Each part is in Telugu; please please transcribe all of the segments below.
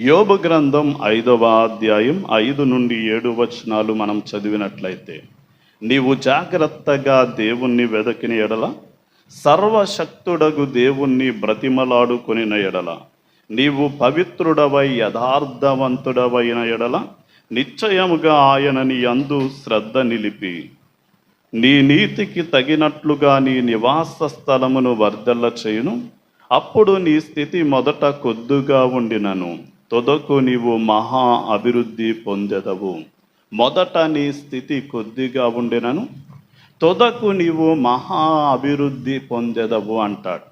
యోబు గ్రంథం ఐదవ అధ్యాయం ఐదు నుండి ఏడు వచనాలు మనం చదివినట్లయితే నీవు జాగ్రత్తగా దేవుణ్ణి వెదకిన ఎడల సర్వశక్తుడగు దేవుణ్ణి బ్రతిమలాడుకొనిన ఎడల నీవు పవిత్రుడవై యథార్థవంతుడవైన ఎడల నిశ్చయముగా ఆయన నీ అందు శ్రద్ధ నిలిపి. నీ నీతికి తగినట్లుగా నీ నివాస స్థలమును వర్ధల్ల చేయును. అప్పుడు నీ స్థితి మొదట కొద్దుగా ఉండినను. తొదకు నీవు మహా అభివృద్ధి పొందెదవు. మొదట నీ స్థితి కొద్దిగా ఉండినను. తొదకు నీవు మహా అభివృద్ధి పొందెదవు అంటాడు.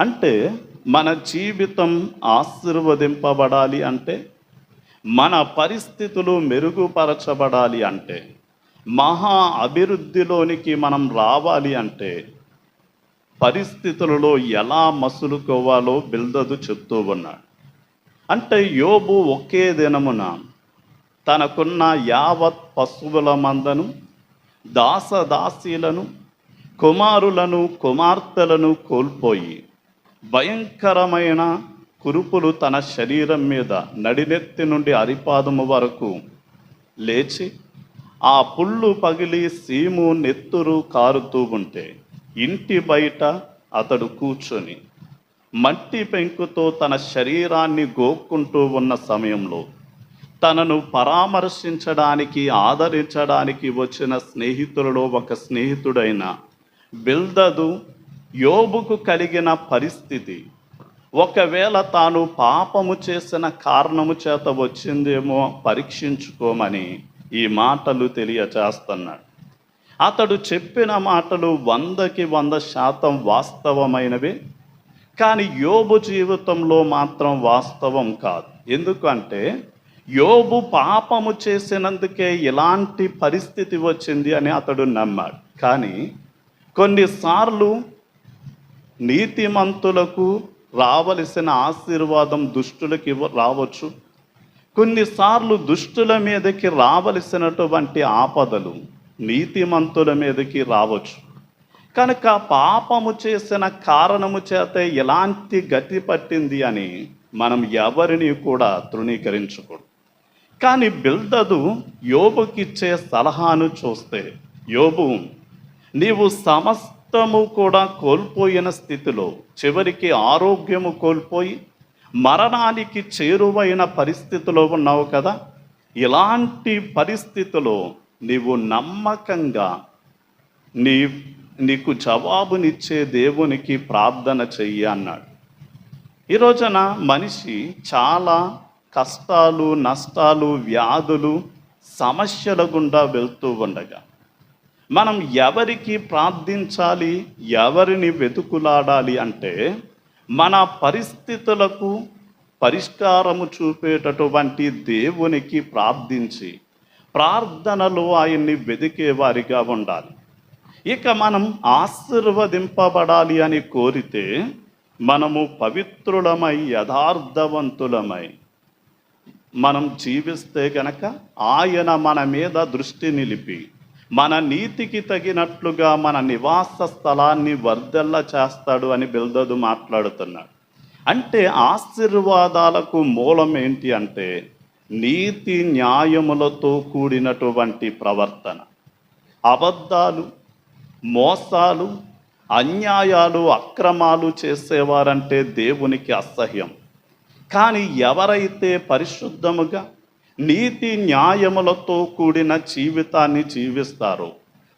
అంటే మన జీవితం ఆశీర్వదింపబడాలి అంటే మన పరిస్థితులు మెరుగుపరచబడాలి అంటే మహా అభివృద్ధిలోనికి మనం రావాలి అంటే పరిస్థితులలో ఎలా మసులుకోవాలో బిల్దదు చెప్తూ ఉన్నాడు. అంటే యోబు ఒకే దినమున తనకున్న యావత్ పశువుల మందను దాసదాసీలను కుమారులను కుమార్తెలను కోల్పోయి భయంకరమైన కురుపులు తన శరీరం మీద నడినెత్తి నుండి అరిపాదము వరకు లేచి ఆ పుళ్ళు పగిలి సీము నెత్తురు కారుతూ ఉంటే ఇంటి బయట అతడు కూర్చొని మట్టి పెంకుతో తన శరీరాన్ని గోక్కుంటూ ఉన్న సమయంలో తనను పరామర్శించడానికి ఆదరించడానికి వచ్చిన స్నేహితులలో ఒక స్నేహితుడైన బిల్దదు యోబుకు కలిగిన పరిస్థితి. ఒకవేళ తాను పాపము చేసిన కారణము చేత వచ్చిందేమో పరీక్షించుకోమని ఈ మాటలు తెలియచేస్తున్నాడు. అతడు చెప్పిన మాటలు వందకి వంద శాతం వాస్తవమైనవి. కానీ యోబు జీవితంలో మాత్రం వాస్తవం కాదు. ఎందుకంటే యోబు పాపము చేసినందుకే ఇలాంటి పరిస్థితి వచ్చింది అని అతడు నమ్మాడు. కానీ కొన్నిసార్లు నీతిమంతులకు రావలసిన ఆశీర్వాదం దుష్టులకి రావచ్చు. కొన్నిసార్లు దుష్టుల మీదకి రావలసినటువంటి ఆపదలు నీతిమంతుల మీదకి రావచ్చు. కనుక పాపము చేసిన కారణము చేత ఎలాంటి గతి పట్టింది అని మనం ఎవరిని కూడా తృణీకరించకూడదు. కానీ బిల్దదు యోబుకిచ్చే సలహాను చూస్తే యోబు నీవు సమస్తము కూడా కోల్పోయిన స్థితిలో చివరికి ఆరోగ్యము కోల్పోయి మరణానికి చేరువైన పరిస్థితిలో ఉన్నావు కదా? ఇలాంటి పరిస్థితిలో నీవు నమ్మకంగా నీ నీకు జవాబునిచ్చే దేవునికి ప్రార్థన చెయ్యి అన్నాడు. ఈ రోజున మనిషి చాలా కష్టాలు నష్టాలు వ్యాధులు సమస్యల గుండా వెళ్తూ ఉండగా మనం ఎవరికి ప్రార్థించాలి ఎవరిని వెతుకులాడాలి అంటే మన పరిస్థితులకు పరిష్కారము చూపేటటువంటి దేవునికి ప్రార్థించి ప్రార్థనలో ఆయన్ని వెదికే వారిగా ఉండాలి. ఇక మనం ఆశీర్వదింపబడాలి అని కోరితే మనము పవిత్రులమై యథార్థవంతులమై మనం జీవిస్తే గనక ఆయన మన మీద దృష్టి నిలిపి మన నీతికి తగినట్లుగా మన నివాస స్థలాన్ని వర్ధల్ల చేస్తాడు అని బిల్దదు మాట్లాడుతున్నాడు. అంటే ఆశీర్వాదాలకు మూలం ఏంటి అంటే నీతి న్యాయములతో కూడినటువంటి ప్రవర్తన. అబద్ధాలు మోసాలు అన్యాయాలు అక్రమాలు చేసేవారంటే దేవునికి అసహ్యం. కానీ ఎవరైతే పరిశుద్ధముగా నీతి న్యాయములతో కూడిన జీవితాన్ని జీవిస్తారో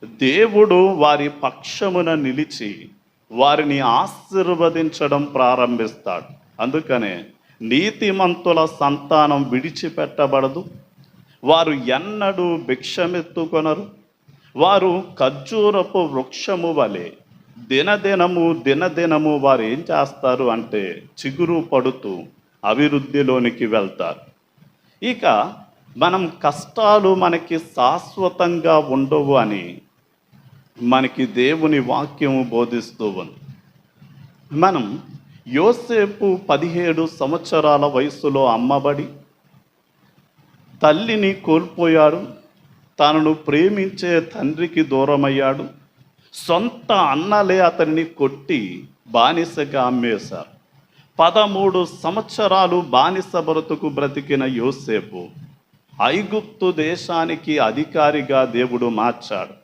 దేవుడు వారి పక్షమున నిలిచి వారిని ఆశీర్వదించడం ప్రారంభిస్తాడు. అందుకనే నీతిమంతుల సంతానం విడిచిపెట్టబడదు. వారు ఎన్నడూ భిక్షమెత్తుకొనరు. వారు ఖర్జూరపు వృక్షము వలె దినదినము దినదినము వారు ఏం చేస్తారు అంటే చిగురు పడుతూ అభివృద్ధిలోనికి వెళ్తారు. ఇక మనం కష్టాలు మనకి శాశ్వతంగా ఉండవు అని మనకి దేవుని వాక్యము బోధిస్తూ ఉంది. మనం యోసేపు పదిహేడు సంవత్సరాల వయసులో అమ్మబడి తల్లిని కోల్పోయాడు. తనను ప్రేమించే తండ్రికి దూరమయ్యాడు. సొంత అన్నలే అతన్ని కొట్టి బానిసగా అమ్మేశారు. పదమూడు సంవత్సరాలు బానిస బ్రతుకు బ్రతికిన యోసేపు ఐగుప్తు దేశానికి అధికారిగా దేవుడు మార్చాడు.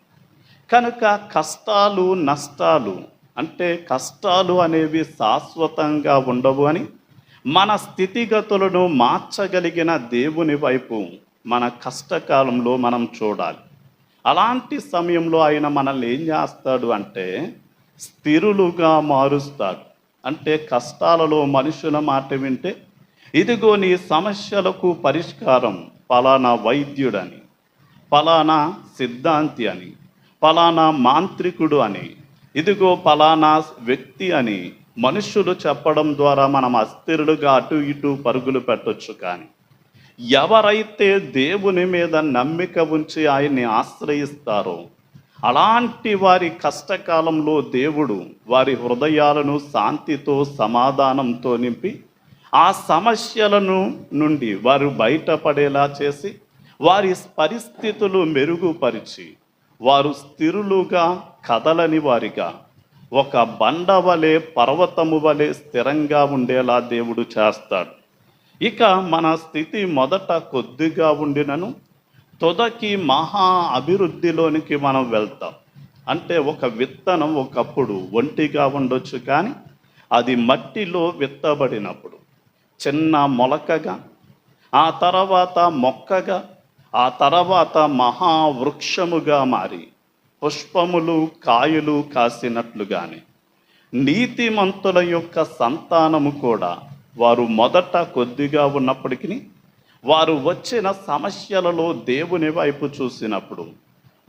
కనుక కష్టాలు నష్టాలు అంటే కష్టాలు అనేవి శాశ్వతంగా ఉండవు అని మన స్థితిగతులను మార్చగలిగిన దేవుని వైపు మన కష్టకాలంలో మనం చూడాలి. అలాంటి సమయంలో ఆయన మనల్ని ఏం చేస్తాడు అంటే స్థిరులుగా మారుస్తాడు. అంటే కష్టాలలో మనుషుల మాట వింటే ఇదిగో నీ సమస్యలకు పరిష్కారం పలానా వైద్యుడని పలానా సిద్ధాంతి అని పలానా మాంత్రికుడు అని ఇదిగో పలానా వ్యక్తి అని మనుషులు చెప్పడం ద్వారా మనం అస్థిరులుగా అటు ఇటు పరుగులు పెట్టొచ్చు కానీ ఎవరైతే దేవుని మీద నమ్మిక ఉంచి ఆయన్ని ఆశ్రయిస్తారో అలాంటి వారి కష్టకాలంలో దేవుడు వారి హృదయాలను శాంతితో సమాధానంతో నింపి ఆ సమస్యలను నుండి వారు బయటపడేలా చేసి వారి పరిస్థితులు మెరుగుపరిచి వారు స్థిరులుగా కదలని వారిగా ఒక బండ వలె పర్వతము వలె స్థిరంగా ఉండేలా దేవుడు చేస్తాడు. ఇక మన స్థితి మొదట కొద్దిగా ఉండినను. తొదకి మహా అభివృద్ధిలోనికి మనం వెళ్తాం. అంటే ఒక విత్తనం ఒకప్పుడు ఒంటిగా ఉండొచ్చు కానీ అది మట్టిలో విత్తబడినప్పుడు చిన్న మొలకగా ఆ తర్వాత మొక్కగా ఆ తర్వాత మహావృక్షముగా మారి పుష్పములు కాయలు కాసినట్లుగానే నీతిమంతుల యొక్క సంతానము కూడా వారు మొదట కొద్దిగా ఉన్నప్పటికీ వారు వచ్చిన సమస్యలలో దేవుని వైపు చూసినప్పుడు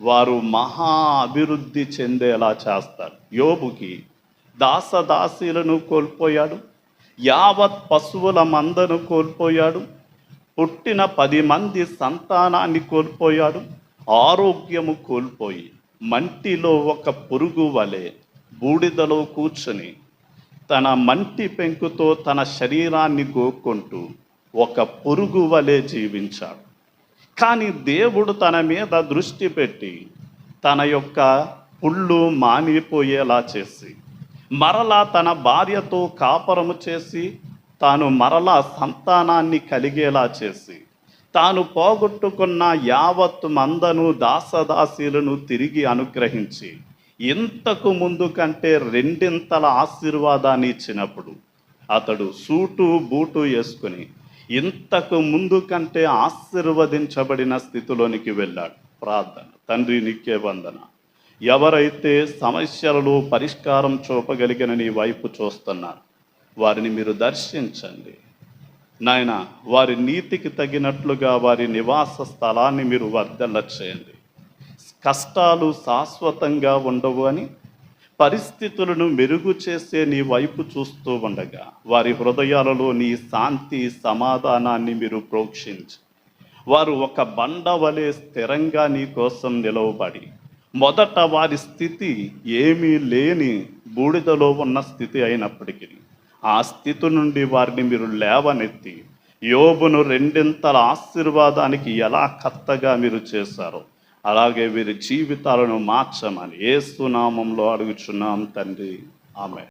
వారు మహా అభివృద్ధి చెందేలా చేస్తారు. యోబుకి దాసదాసీలను కోల్పోయాడు యావత్ పశువుల మందను కోల్పోయాడు పుట్టిన పది మంది సంతానాన్ని కోల్పోయాడు ఆరోగ్యము కోల్పోయి మంటిలో ఒక పురుగు వలె బూడిదలో కూర్చొని తన మంటి పెంకుతో తన శరీరాన్ని గోక్కుంటూ ఒక పురుగు వలె జీవించాడు. కానీ దేవుడు తన మీద దృష్టి పెట్టి తన యొక్క పుళ్ళు మానిపోయేలా చేసి మరలా తన భార్యతో కాపరము చేసి తాను మరలా సంతానాన్ని కలిగేలా చేసి తాను పోగొట్టుకున్న యావత్ మందను దాసదాసీలను తిరిగి అనుగ్రహించి ఇంతకు ముందు కంటే రెండింతల ఆశీర్వాదాన్ని ఇచ్చినప్పుడు అతడు సూటు బూటు వేసుకుని ఇంతకు ముందు కంటే ఆశీర్వదించబడిన స్థితిలోనికి వెళ్ళాడు. ప్రార్థన. తండ్రి నిక్కే వందన. ఎవరైతే సమస్యలలో పరిష్కారం చూపగలిగిన నీ వైపు చూస్తున్నారు వారిని మీరు దర్శించండి. నాయన వారి నీతికి తగినట్లుగా వారి నివాస స్థలాన్ని మీరు వర్ధల చేయండి. కష్టాలు శాశ్వతంగా ఉండవు అని పరిస్థితులను మెరుగు చేసే నీ వైపు చూస్తూ ఉండగా వారి హృదయాలలో నీ శాంతి సమాధానాన్ని మీరు ప్రోక్షించి. వారు ఒక బండ వలె స్థిరంగా నీ కోసం నిలవబడి మొదట వారి స్థితి ఏమీ లేని బూడిదలో ఉన్న స్థితి అయినప్పటికీ ఆ స్థితి నుండి వారిని మీరు లేవనెత్తి యోబును రెండింతల ఆశీర్వాదానికి ఎలా కత్తగా మీరు చేశారో అలాగే వీరి జీవితాలను మార్చమని ఏసునామంలో అడుగుచున్నాం తండ్రి. ఆమె